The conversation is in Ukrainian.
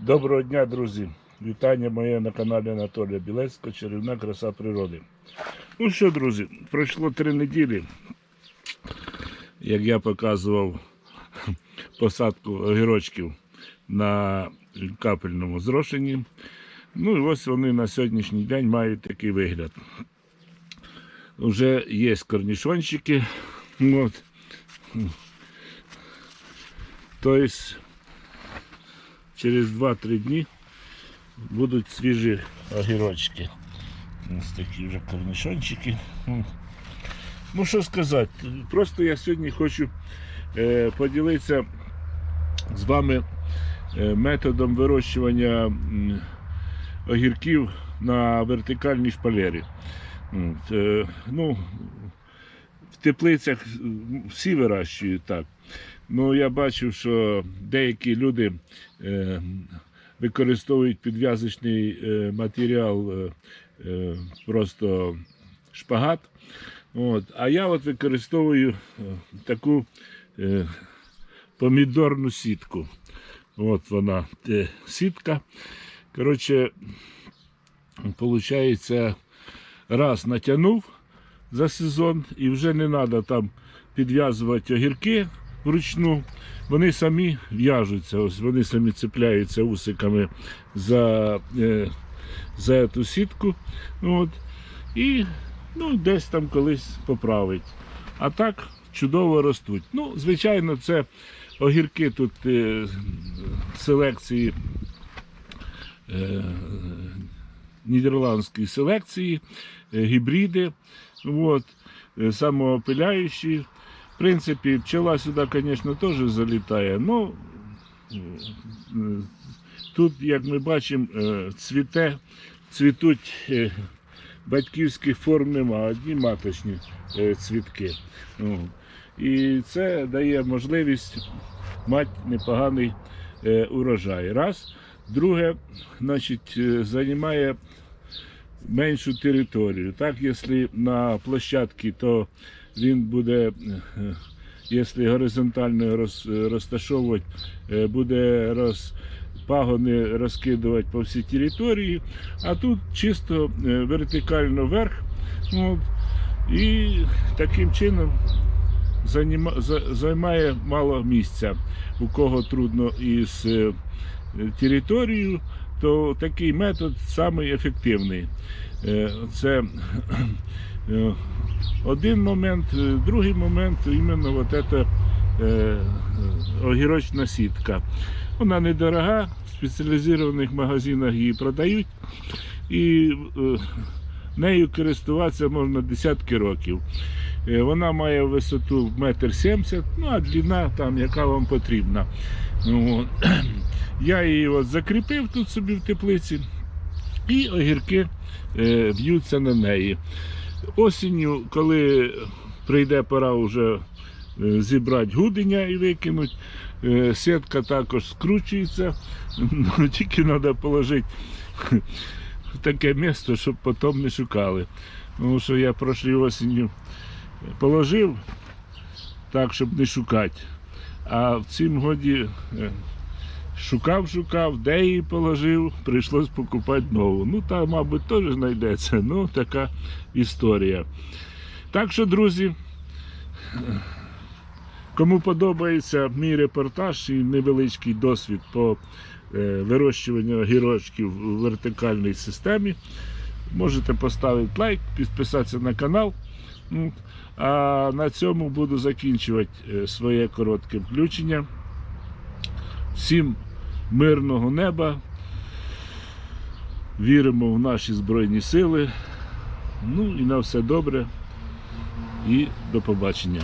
Доброго дня, друзі! Вітання моє на каналі Анатолія Білецького, чарівна краса природи. Ну що, друзі, пройшло три неділі, як я показував посадку огірочків на капельному зрошенні. Ну і ось вони на сьогоднішній день мають такий вигляд. Вже є корнішончики. Тобто через 2-3 дні будуть свіжі огірочки. Ось такі вже корнишончики. Ну що сказати, просто я сьогодні хочу е, поділитися з вами е, методом вирощування огірків на вертикальній шпалері. Е, ну, в теплицях всі вирощують так. Ну, я бачив, що деякі люди е, використовують підв'язочний е, матеріал, е, е, просто шпагат. От. А я от використовую е, таку е, помідорну сітку. От вона е, сітка. Коротше, виходить, раз натягнув за сезон і вже не треба там підв'язувати огірки вручну. Вони самі в'яжуться, ось вони самі цепляються усиками за, е, за цю сітку. От, і ну, десь там колись поправить. А так чудово ростуть. Ну, звичайно, це огірки тут е, селекції. Е, нідерландської селекції, е, гібриди, от, е, самоопиляючі. В принципі, пчела сюди, звісно, теж залітає. Ну, е, тут, як ми бачимо, е, цвіте, цвітуть батьківських форм нема, одні маточні цвітки. І це дає можливість мати непоганий урожай. Раз. Друге, значить, е, займає меншу територію. Так, якщо на площадці, то він буде, е, якщо горизонтально роз- розташовувати, е, буде роз, пагони розкидувати по всій території, а тут чисто вертикально вверх. От, і таким чином займає мало місця. У кого трудно із територією, то такий метод самий ефективний. Е, Це е, один момент, другий момент іменно вот эта е, огірочна сітка. Вона недорога, в спеціалізованих магазинах її продають, і нею користуватися можна десятки років. Е, Вона має висоту 1,70 м, ну а длина там, яка вам потрібна. Ну. Я її от закріпив тут собі в теплиці, і огірки е, в'ються на неї. Осінню, коли прийде пора вже е, зібрати гуденя і викинути, е, сітка також скручується, ну, тільки треба положити таке місце, щоб потім не шукали. Тому що я прошлій осінню положив так, щоб не шукати. А в цім годі е, шукав, шукав, де її положив, прийшлось покупати нову. Ну, та, мабуть, теж знайдеться. Ну, така історія. Так що, друзі, кому подобається мій репортаж і невеличкий досвід по е, вирощуванню огірочків в вертикальній системі, можете поставити лайк, підписатися на канал. А на цьому буду закінчувати е, своє коротке включення. Всім мирного неба. Віримо в наші Збройні Сили. Ну і на все добре. І до побачення.